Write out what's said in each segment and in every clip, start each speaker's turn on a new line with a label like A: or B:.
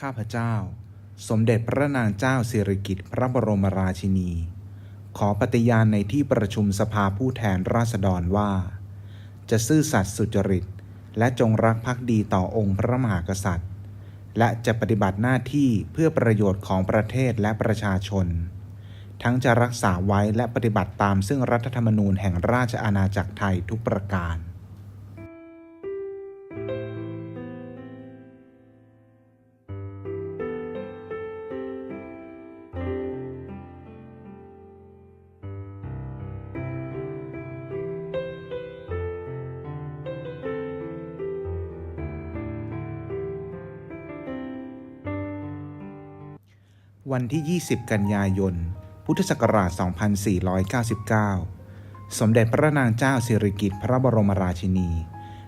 A: ข้าพเจ้า สมเด็จพระนางเจ้าสิริกิติ์พระบรมราชินี ขอปฏิญาณในที่ประชุมสภาผู้แทนราษฎรว่า จะซื่อสัตย์สุจริต และจงรักภักดีต่อองค์พระมหากษัตริย์ และจะปฏิบัติหน้าที่เพื่อประโยชน์ของประเทศและประชาชน ทั้งจะรักษาไว้และปฏิบัติตามซึ่งรัฐธรรมนูญแห่งราชอาณาจักรไทยทุกประการ วันที่ 20 กันยายน พุทธศักราช 2499 สมเด็จพระนางเจ้าสิริกิติ์พระบรมราชินี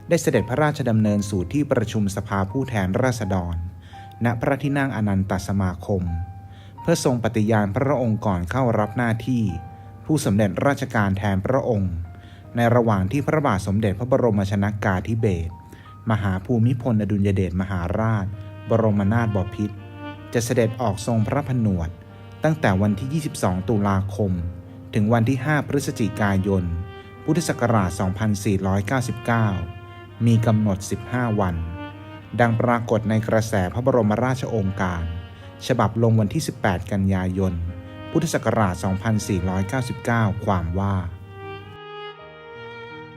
A: ได้เสด็จพระราชดำเนินสู่ที่ประชุมสภาผู้แทนราษฎร ณ พระที่นั่งอนันตสมาคม เพื่อทรงปฏิญาณพระองค์ก่อนเข้ารับหน้าที่ ผู้สำเร็จราชการแทนพระองค์ ในระหว่างที่พระบาทสมเด็จพระบรมชนากาธิเบศรมหาภูมิพลอดุลยเดชมหาราช บรมนาถบพิตร จะเสด็จออกทรงพระผนวด ตั้งแต่วันที่ 22 ตุลาคม ถึงวันที่ 5 พฤศจิกายน พุทธศักราช 2499 มีกำหนด 15 วัน ดังปรากฏในกระแสพระบรมราชโองการ ฉบับลงวันที่ 18 กันยายน พุทธศักราช 2499 ความว่า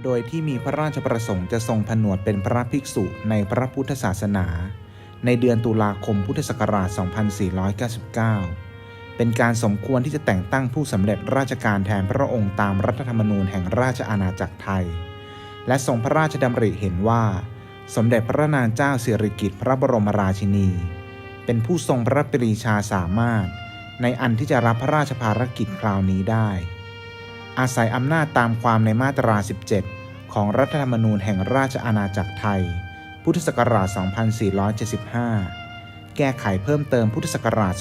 A: โดยที่มีพระราชประสงค์จะทรงผนวดเป็นพระภิกษุในพระพุทธศาสนา ในเดือนตุลาคมพุทธศักราช 2499 เป็นการสมควรที่จะแต่งตั้งผู้สำเร็จราชการแทนพระองค์ตามรัฐธรรมนูญแห่งราชอาณาจักรไทย และทรงพระราชดำริเห็นว่า สมเด็จพระนางเจ้าสิริกิติ์พระบรมราชินี เป็นผู้ทรงพระปรีชาสามารถ ในอันที่จะรับพระราชภารกิจคราวนี้ได้ อาศัยอำนาจตามความในมาตรา 17 ของรัฐธรรมนูญแห่งราชอาณาจักรไทย พุทธศักราช 2475 แก้ไขเพิ่มเติมพุทธศักราช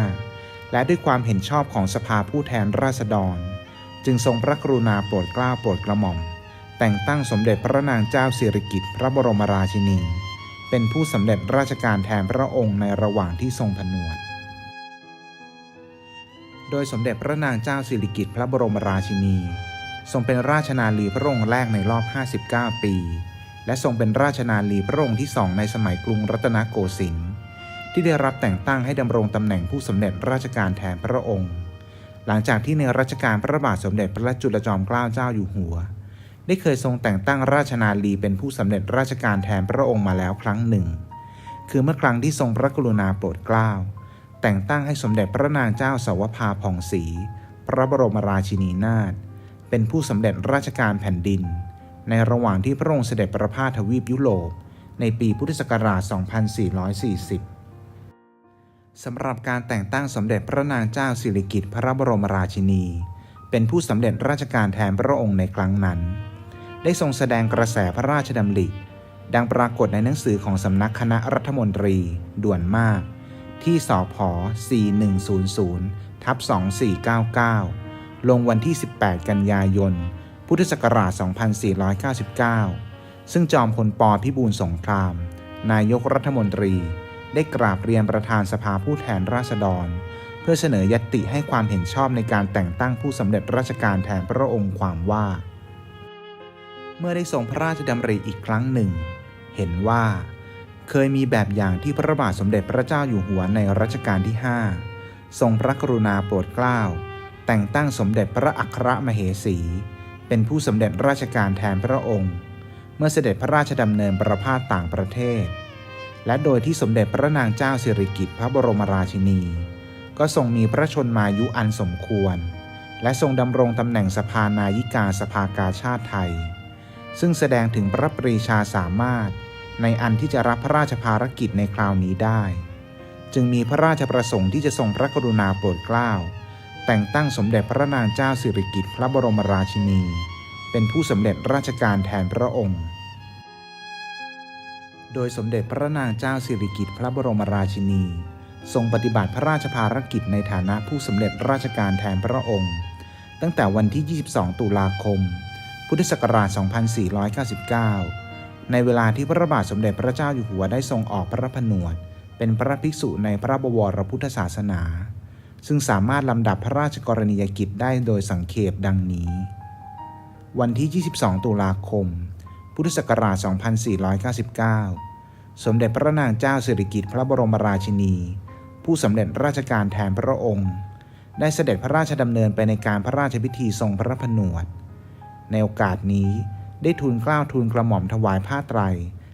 A: 2495 และด้วยความเห็นชอบของสภาผู้แทนราษฎร จึงทรงพระกรุณาโปรดเกล้าโปรดกระหม่อม แต่งตั้งสมเด็จพระนางเจ้าสิริกิติ์พระบรมราชินี เป็นผู้สำเร็จราชการแทนพระองค์ในระหว่างที่ทรงผนวด โดยสมเด็จพระนางเจ้าสิริกิติ์พระบรมราชินี ทรงเป็นราชนาลีพระองค์แรกในรอบ 59 ปี และทรงเป็นราชนาลีพระองค์ที่สองในสมัยกรุงรัตนโกสินทร์ที่ได้รับแต่งตั้งให้ดำรงตำแหน่งผู้สำเร็จราชการแทนพระองค์ หลังจากที่ในรัชกาลพระบาทสมเด็จพระจุลจอมเกล้าเจ้าอยู่หัว ได้เคยทรงแต่งตั้งราชนาลีเป็นผู้สำเร็จราชการแทนพระองค์มาแล้วครั้งหนึ่ง คือเมื่อครั้งที่ทรงพระกรุณาโปรดเกล้าแต่งตั้งให้สมเด็จพระนางเจ้าสาวภาผ่องศรีพระบรมราชินีนาถเป็นผู้สำเร็จราชการแผ่นดิน ในระหว่างที่พระองค์เสด็จประพาสทวีปยุโรป ในปีพุทธศักราช 2440 สำหรับการแต่งตั้งสมเด็จพระนางเจ้าสิริกิติ์พระบรมราชินี เป็นผู้สำเร็จราชการแทนพระองค์ในครั้งนั้น ได้ทรงแสดงกระแสพระราชดำริ ดังปรากฏในหนังสือของสำนักคณะรัฐมนตรี ด่วนมาก ที่สพ4100ทับ2499 ลงวันที่ 18 กันยายน พุทธศักราช 2499 ซึ่งจอมพลปพิบูลสงคราม นายกรัฐมนตรี ได้กราบเรียนประธานสภาผู้แทนราษฎร เพื่อเสนอยติให้ความเห็นชอบในการแต่งตั้งผู้สำเร็จราชการแทนพระองค์ความว่า เมื่อได้ทรงพระราชดำริอีกครั้งหนึ่ง เห็นว่า เคยมีแบบอย่างที่พระบาทสมเด็จพระเจ้าอยู่หัวในรัชกาลที่ 5 ทรงพระกรุณาโปรดเกล้าแต่งตั้งสมเด็จพระอัครมเหสี เป็นผู้สำเร็จราชการแทนพระองค์ เมื่อเสด็จพระราชดำเนินประพาสต่างประเทศ และโดยที่สมเด็จพระนางเจ้าสิริกิติ์พระบรมราชินี ก็ทรงมีพระชนมายุอันสมควร และทรงดำรงตำแหน่งสภานายิกาสภากาชาติไทย ซึ่งแสดงถึงพระปรีชาสามารถ ในอันที่จะรับพระราชภารกิจในคราวนี้ได้ จึงมีพระราชประสงค์ที่จะทรงพระกรุณาโปรดเกล้า แต่งตั้งสมเด็จพระนางเจ้าสิริกิติ์พระบรมราชินี เป็นผู้สำเร็จราชการแทนพระองค์ โดยสมเด็จพระนางเจ้าสิริกิติ์พระบรมราชินี ทรงปฏิบัติพระราชภารกิจในฐานะผู้สำเร็จราชการแทนพระองค์ ตั้งแต่วันที่ 22 ตุลาคม พุทธศักราช 2499 ในเวลาที่พระบาทสมเด็จพระเจ้าอยู่หัวได้ทรงออกพระผนวด เป็นพระภิกษุในพระบวรพุทธศาสนา ซึ่งสามารถลำดับพระราชกรณียกิจได้โดยสังเขปดังนี้ วันที่ 22 ตุลาคม พุทธศักราช 2499 สมเด็จพระนางเจ้าสิริกิติ์พระบรมราชินี ผู้สำเร็จราชการแทนพระองค์ ได้เสด็จพระราชดำเนินไปในการพระราชพิธีทรงพระผนวด ในโอกาสนี้ได้ทูลเกล้าทูลกระหม่อมถวายผ้าไตร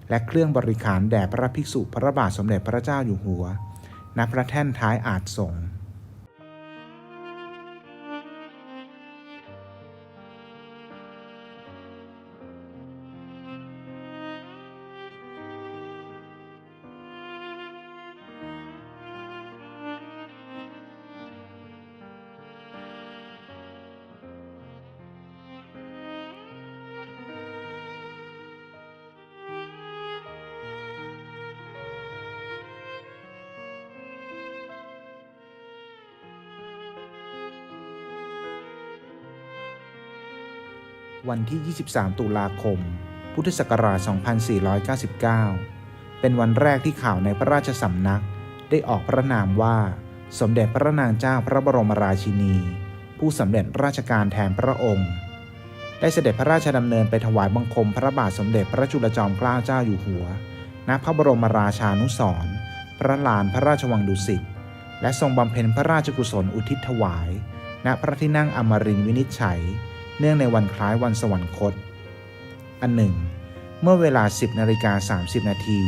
A: และเครื่องบริขารแด่พระภิกษุพระบาทสมเด็จพระเจ้าอยู่หัว ณ พระแท่นท้ายอาจสงฆ์ วันที่ 23 ตุลาคม พุทธศักราช 2499 เป็นวันแรกที่ข่าวในพระราชสำนัก ได้ออกพระนามว่า สมเด็จพระนางเจ้าพระบรมราชินี ผู้สำเร็จราชการแทนพระองค์ ได้เสด็จพระราชดำเนินไปถวายบังคมพระบาทสมเด็จพระจุลจอมเกล้าเจ้าอยู่หัว ณ พระบรมราชานุสรณ์พระลานพระราชวังดุสิต และทรงบำเพ็ญพระราชกุศลอุทิศถวาย ณ พระที่นั่งอมรินทร์วินิจฉัย เนื่องในวันคล้ายวันสวรรคต อันหนึ่ง เมื่อเวลา 10นาฬิกา30 นาที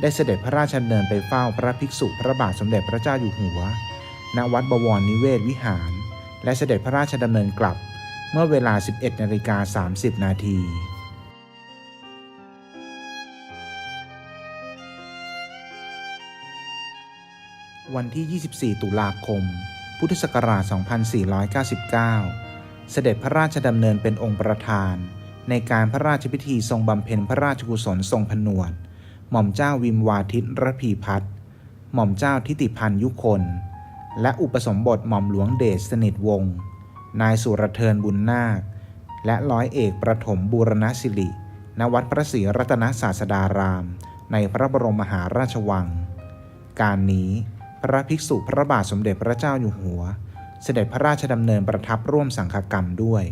A: ได้เสด็จพระราชดำเนินไปเฝ้าพระภิกษุพระบาทสมเด็จพระเจ้าอยู่หัว ณ วัดบวรนิเวศวิหาร และเสด็จพระราชดำเนินกลับ เมื่อเวลา 11นาฬิกา30 นาทีวันที่ 24 ตุลาคม พุทธศักราช 2499 เสด็จพระราชดำเนินเป็นองค์ประธาน ในการพระราชพิธีทรงบำเพ็ญพระราชกุศลทรงผนวด หม่อมเจ้าวิมวาทิตระพีพัฒน์หม่อมเจ้าทิติพันยุคน และอุปสมบทหม่อมหลวงเดชสนิทวงศ์นายสุรเทินบุญนาค และร้อยเอกประถมบูรณศิริ ณวัดพระศรีรัตนศาสดาราม ในพระบรมมหาราชวัง การนี้พระภิกษุพระบาทสมเด็จพระเจ้าอยู่หัว เสด็จพระราชดำเนินประทับร่วมสังฆกรรมด้วย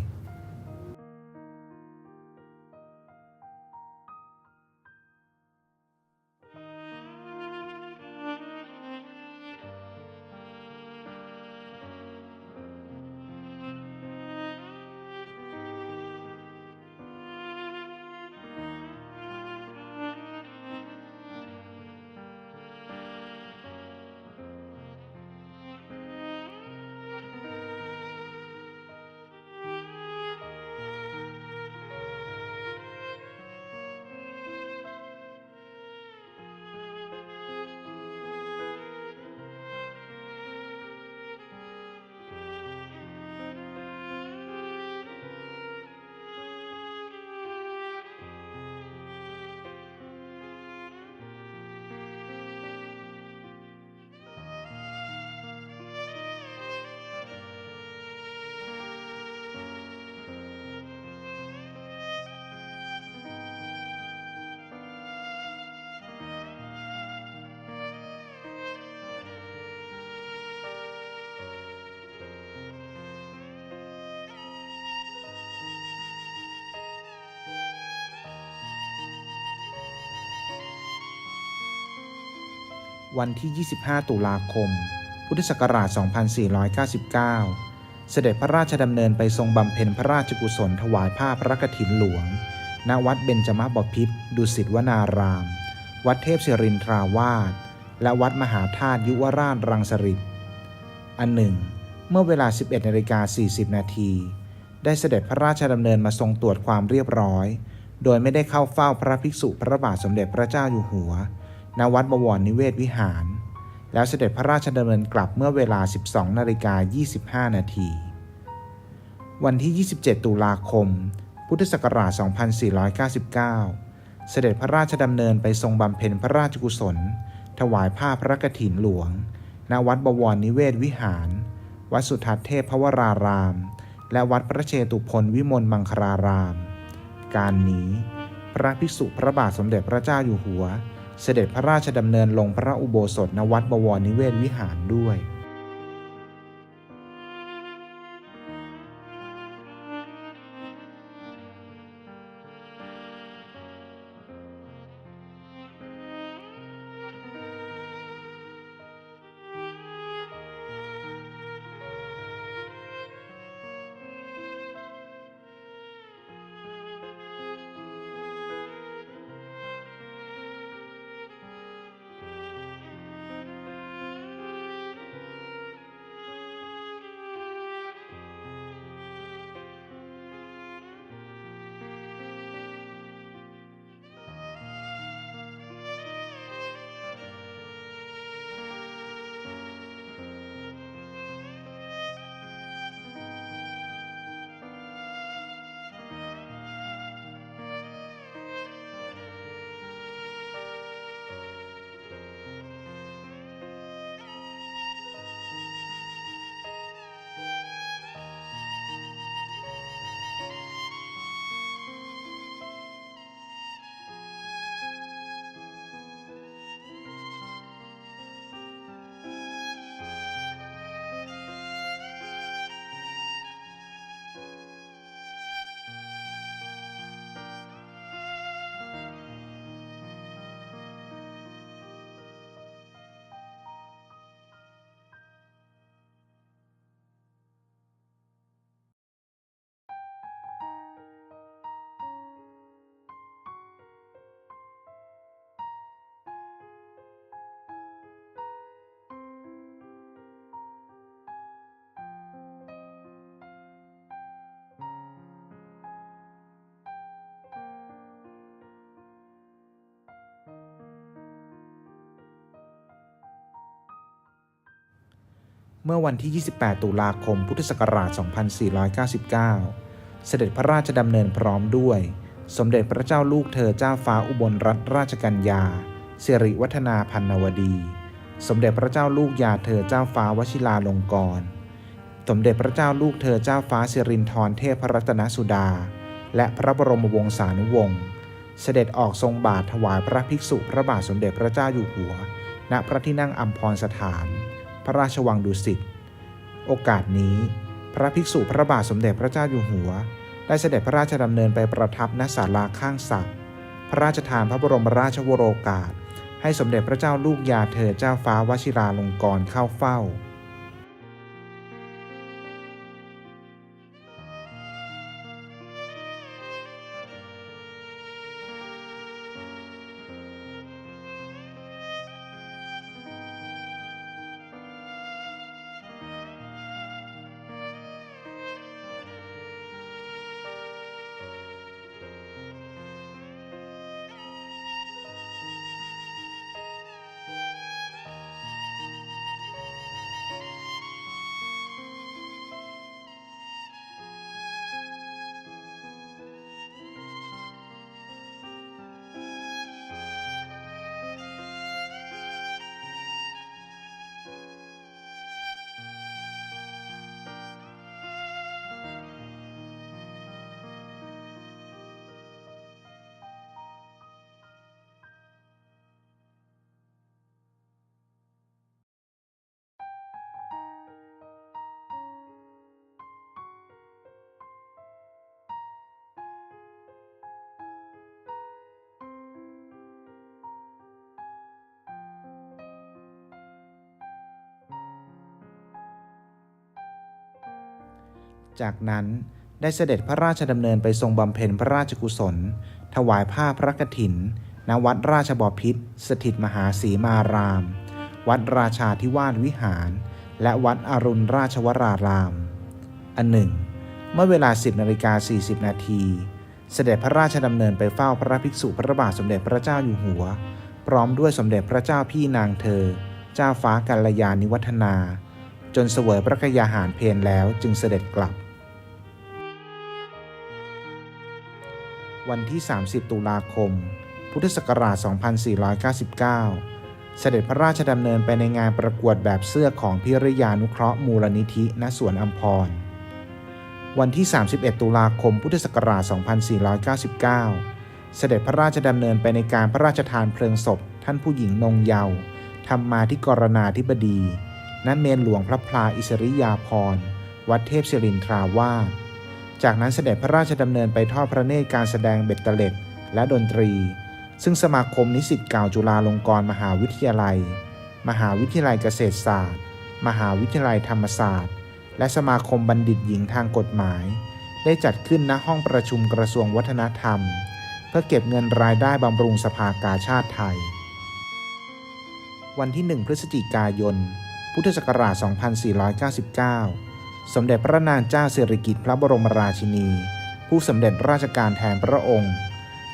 A: วันที่ 25 ตุลาคม พุทธศักราช 2499 เสด็จพระราชดำเนินไปทรงบำเพ็ญพระราชกุศลถวายผ้าพระกฐินหลวง ณ วัดเบญจมบพิตรดุสิตวนาราม วัดเทพศิรินทราวาส และวัดมหาธาตุยุวราชรังสฤษอันหนึ่ง เมื่อเวลา 11นาฬิกา40 นาที ได้เสด็จพระราชดำเนินมาทรงตรวจความเรียบร้อย โดยไม่ได้เข้าเฝ้าพระภิกษุพระบาทสมเด็จพระเจ้าอยู่หัว ณวัดบวรนิเวศวิหาร แล้วเสด็จพระราชดำเนินกลับเมื่อเวลา 12นาฬิกา25 นาที วันที่ 27 ตุลาคม พุทธศักราช 2499 เสด็จพระราชดำเนินไปทรงบำเพ็ญพระราชกุศล ถวายผ้าพระกฐินหลวง ณ วัดบวรนิเวศวิหาร วัดสุทัศน์เทพพวราราม และวัดพระเชตุพนวิมลมังคลาราม การนี้ พระภิกษุพระบาทสมเด็จพระเจ้าอยู่หัว เสด็จพระราชดำเนินลงพระอุโบสถณวัดบวรนิเวศวิหารด้วย เมื่อวันที่ 28 ตุลาคม พุทธศักราช 2499 เสด็จพระราชดำเนินพร้อมด้วย สมเด็จพระเจ้าลูกเธอเจ้าฟ้าอุบลรัตนราชกัญญาสิริวัฒนาพันนวดี สมเด็จพระเจ้าลูกยาเธอเจ้าฟ้าวชิราลงกรณ์ สมเด็จพระเจ้าลูกเธอเจ้าฟ้าสิรินทรเทพรัตนสุดา และพระบรมวงศานุวงศ์ เสด็จออกทรงบาทถวายพระภิกษุพระบาทสมเด็จพระเจ้าอยู่หัว ณ พระที่นั่งอัมพรสถาน พระราชวังดุสิต โอกาสนี้ พระภิกษุพระบาทสมเด็จพระเจ้าอยู่หัว ได้เสด็จพระราชดำเนินไปประทับณศาลาข้างศักดิ์พระราชทานพระบรมราชวโรกาส ให้สมเด็จพระเจ้าลูกยาเธอเจ้าฟ้าวชิราลงกรณ์เข้าเฝ้า จากนั้นได้เสด็จพระราชดำเนินไปทรงบำเพ็ญพระราชกุศล ถวายผ้าพระกฐิน ณ วัดราชบพิตรสถิตมหาสีมาราม วัดราชาธิวาสวิหาร และวัดอรุณราชวราราม อันหนึ่ง เมื่อเวลา 10นาฬิกา40 นาที เสด็จพระราชดำเนินไปเฝ้าพระภิกษุพระบาทสมเด็จพระเจ้าอยู่หัว พร้อมด้วยสมเด็จพระเจ้าพี่นางเธอ เจ้าฟ้ากัลยาณิวัฒนา จนเสวยพระกยาหารเพลแล้วจึงเสด็จกลับ วันที่ 30 ตุลาคม พุทธศักราช 2499 เสด็จพระราชดำเนินไปในงานประกวดแบบเสื้อของพิริยานุเคราะห์มูลนิธิณสวนอัมพร วันที่ 31 ตุลาคม พุทธศักราช 2499 เสด็จพระราชดำเนินไปในการพระราชทานเพลิงศพ ท่านผู้หญิงนงเยาว์ธรรมาธิกรณาธิบดีณเมนหลวงพระพลาอิสริยาภรณ์วัดเทพศิรินทราวาส จากนั้นเสด็จพระราชดำเนินไปทอดพระเนตรการแสดงเบ็ดเตล็ดและดนตรี ซึ่งสมาคมนิสิตเก่าจุฬาลงกรณ์มหาวิทยาลัย มหาวิทยาลัยเกษตรศาสตร์ มหาวิทยาลัยธรรมศาสตร์ และสมาคมบัณฑิตหญิงทางกฎหมาย ได้จัดขึ้นณห้องประชุมกระทรวงวัฒนธรรม เพื่อเก็บเงินรายได้บำรุงสภากาชาติไทย วันที่ 1 พฤศจิกายน พุทธศักราช 2499 สมเด็จพระนางเจ้าสิริกิติ์พระบรมราชินี ผู้สำเร็จราชการแทนพระองค์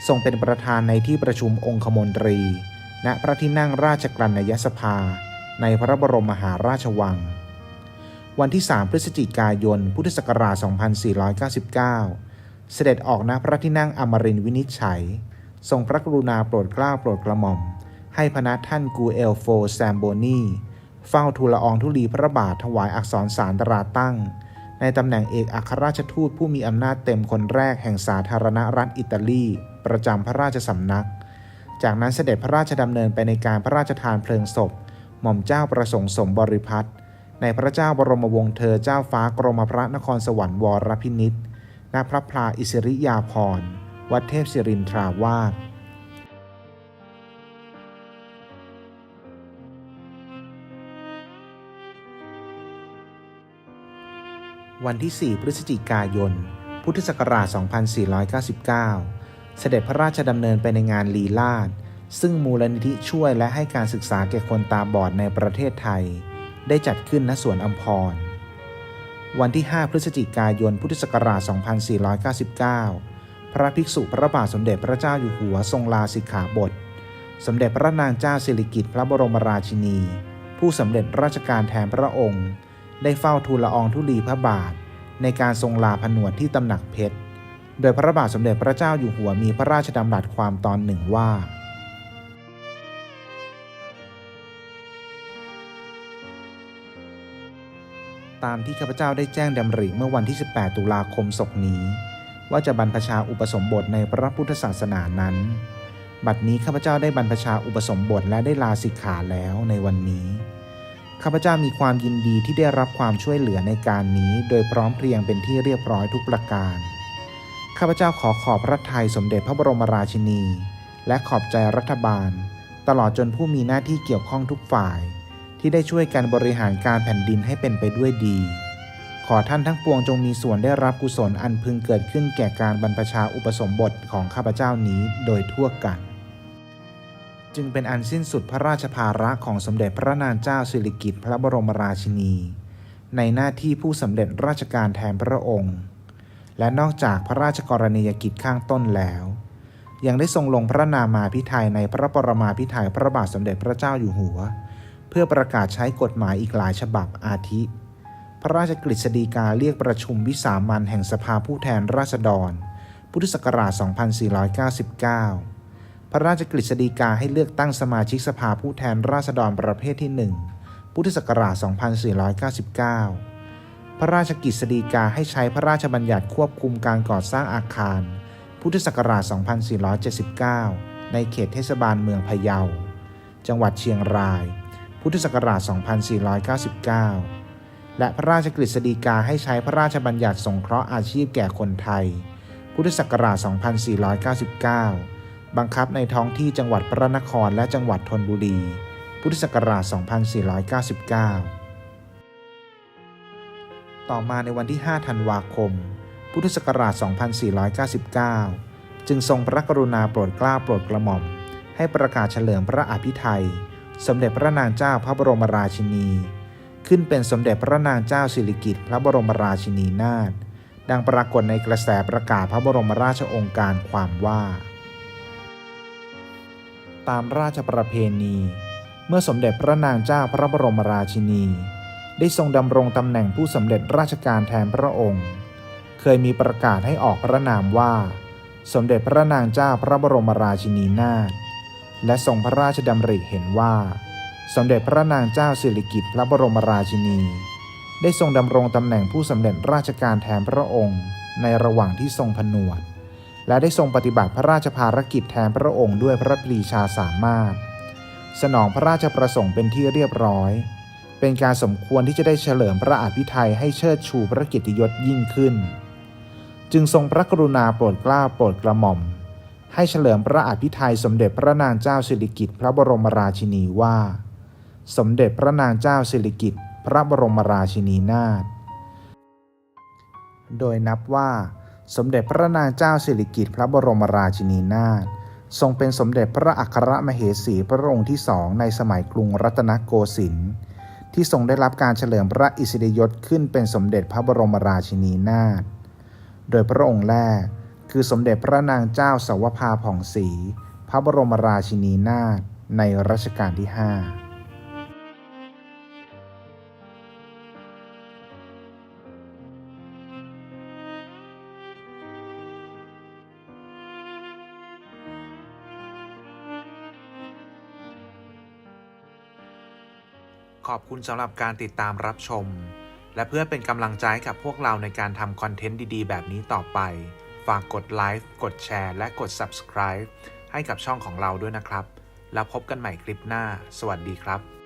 A: ทรงเป็นประธานในที่ประชุมองคมนตรี ณพระที่นั่งราชกรณยสภา ในพระบรมมหาราชวัง วันที่ 3 พฤศจิกายน พุทธศักราช 2499 เสด็จออกณพระที่นั่งอมรินวินิจฉัย ทรงพระกรุณาโปรดเกล้าโปรดกระหม่อม ให้พระท่านกูเอลโฟแซมโบนี เฝ้าทูลละอองธุลีพระบาทถวายอักษรสารตราตั้ง ในตำแหน่งเอกอัครราชทูตผู้มีอำนาจเต็มคนแรกแห่งสาธารณรัฐอิตาลี ประจำพระราชสำนัก จากนั้นเสด็จพระราชดำเนินไปในการพระราชทานเพลิงศพ หม่อมเจ้าประสงค์สมบริพัตรในพระเจ้าบรมวงศ์เธอเจ้าฟ้ากรมพระนครสวรรค์วรพินิษณพระพลาอิสริยาภรณ์วัดเทพศิรินทราวาส วันที่ 4 พฤศจิกายน พุทธศักราช 2499 เสด็จพระราชดำเนินไปในงานลีลาศซึ่งมูลนิธิช่วยและให้การศึกษาแก่คนตาบอดในประเทศไทย ได้จัดขึ้นณสวนอัมพร วันที่ 5 พฤศจิกายน พุทธศักราช 2499 พระภิกษุพระบาทสมเด็จพระเจ้าอยู่หัวทรงลาสิกขาบท สมเด็จพระนางเจ้าสิริกิติ์พระบรมราชินี ผู้สำเร็จราชการแทนพระองค์ ได้เฝ้าทูลละอองธุลีพระบาท ในการทรงลาผนวดที่ตำหนักเพชร โดยพระบาทสมเด็จพระเจ้าอยู่หัวมีพระราชดำรัสความตอนหนึ่งว่า ตามที่ข้าพเจ้าได้แจ้งดำริเมื่อวันที่ 18 ตุลาคมศกนี้ ว่าจะบรรพชาอุปสมบทในพระพุทธศาสนานั้น บัดนี้ข้าพเจ้าได้บรรพชาอุปสมบทและได้ลาสิกขาแล้วในวันนี้ ข้าพเจ้ามีความยินดีที่ได้รับความช่วยเหลือในการนี้ โดยพร้อมเพรียงเป็นที่เรียบร้อยทุกประการ ข้าพเจ้าขอขอบพระทัยสมเด็จพระบรมราชินี และขอบใจรัฐบาล ตลอดจนผู้มีหน้าที่เกี่ยวข้องทุกฝ่าย ที่ได้ช่วยกันบริหารการแผ่นดินให้เป็นไปด้วยดี ขอท่านทั้งปวงจงมีส่วนได้รับกุศลอันพึงเกิดขึ้นแก่การบรรพชาอุปสมบทของข้าพเจ้านี้โดยทั่วกัน จึงเป็นอันสิ้นสุดพระราชภาระของสมเด็จพระนางเจ้าสิริกิติ์พระบรมราชินี ในหน้าที่ผู้สำเร็จราชการแทนพระองค์ และนอกจากพระราชกรณียกิจข้างต้นแล้ว ยังได้ทรงลงพระนามาพิไทยในพระปรมาพิไทยพระบาทสมเด็จพระเจ้าอยู่หัว เพื่อประกาศใช้กฎหมายอีกหลายฉบับอาทิ พระราชกฤษฎีกาเรียกประชุมวิสามันแห่งสภาผู้แทนราษฎร พุทธศักราช 2499 พระราชกฤษฎีกาให้เลือกตั้งสมาชิกสภาผู้แทนราษฎรประเภทที่ 1 พุทธศักราช 2499 พระราชกฤษฎีกาให้ใช้พระราชบัญญัติควบคุมการก่อสร้างอาคาร พุทธศักราช 2479 ในเขตเทศบาลเมืองพะเยา จังหวัดเชียงราย พุทธศักราช 2499 และพระราชกฤษฎีกาให้ใช้พระราชบัญญัติสงเคราะห์อาชีพแก่คนไทย พุทธศักราช 2499 บังคับในท้องที่จังหวัดพระนครและจังหวัดธนบุรี พุทธศักราช 2499 ต่อมาในวันที่ 5 ธันวาคม พุทธศักราช 2499 จึงทรงพระกรุณาโปรดเกล้าโปรดกระหม่อม ให้ประกาศเฉลิมพระอภิไทยสมเด็จพระนางเจ้าพระบรมราชินี ขึ้นเป็นสมเด็จพระนางเจ้าสิริกิติ์พระบรมราชินีนาถดังปรากฏในกระแสประกาศพระบรมราชโองการความว่า ตามราชประเพณี เมื่อสมเด็จพระนางเจ้าพระบรมราชินี ได้ทรงดำรงตำแหน่งผู้สำเร็จราชการแทนพระองค์ เคยมีประกาศให้ออกพระนามว่า สมเด็จพระนางเจ้าพระบรมราชินีนาถและทรงพระราชดำริเห็นว่า สมเด็จพระนางเจ้าสิริกิติ์พระบรมราชินี ได้ทรงดำรงตำแหน่งผู้สำเร็จราชการแทนพระองค์ ในระหว่างที่ทรงผนวด และได้ทรงปฏิบัติพระราชภารกิจแทนพระองค์ด้วยพระปรีชาสามารถ สนองพระราชประสงค์เป็นที่เรียบร้อย เป็นการสมควรที่จะได้เฉลิมพระอภิไทยให้เชิดชูพระกียรติยศยิ่งขึ้น จึงทรงพระกรุณาโปรดเกล้าโปรดกระหม่อม ให้เฉลิมพระอภิไทยสมเด็จพระนางเจ้าสิริกิติ์พระบรมราชินีว่า สมเด็จพระนางเจ้าสิริกิติ์พระบรมราชินีนาถโดยนับว่า สมเด็จพระนางเจ้าสิริกิติ์พระบรมราชินีนาถทรงเป็นสมเด็จพระอัครมเหสีพระองค์ที่สองในสมัยกรุงรัตนโกสินทร์ที่ทรงได้รับการเฉลิมพระอิสริยยศขึ้นเป็นสมเด็จพระบรมราชินีนาถโดยพระองค์แรกคือสมเด็จพระนางเจ้าสาวภาผ่องศรีพระบรมราชินีนาถในรัชกาลที่ 5 ขอบคุณสำหรับการติดตามรับชม และเพื่อเป็นกำลังใจกับพวกเราในการทำคอนเทนต์ดีๆ แบบนี้ต่อไป ฝากกดไลค์กดแชร์ และกด Subscribe ให้กับช่องของเราด้วยนะครับ แล้วพบกันใหม่คลิปหน้า สวัสดีครับ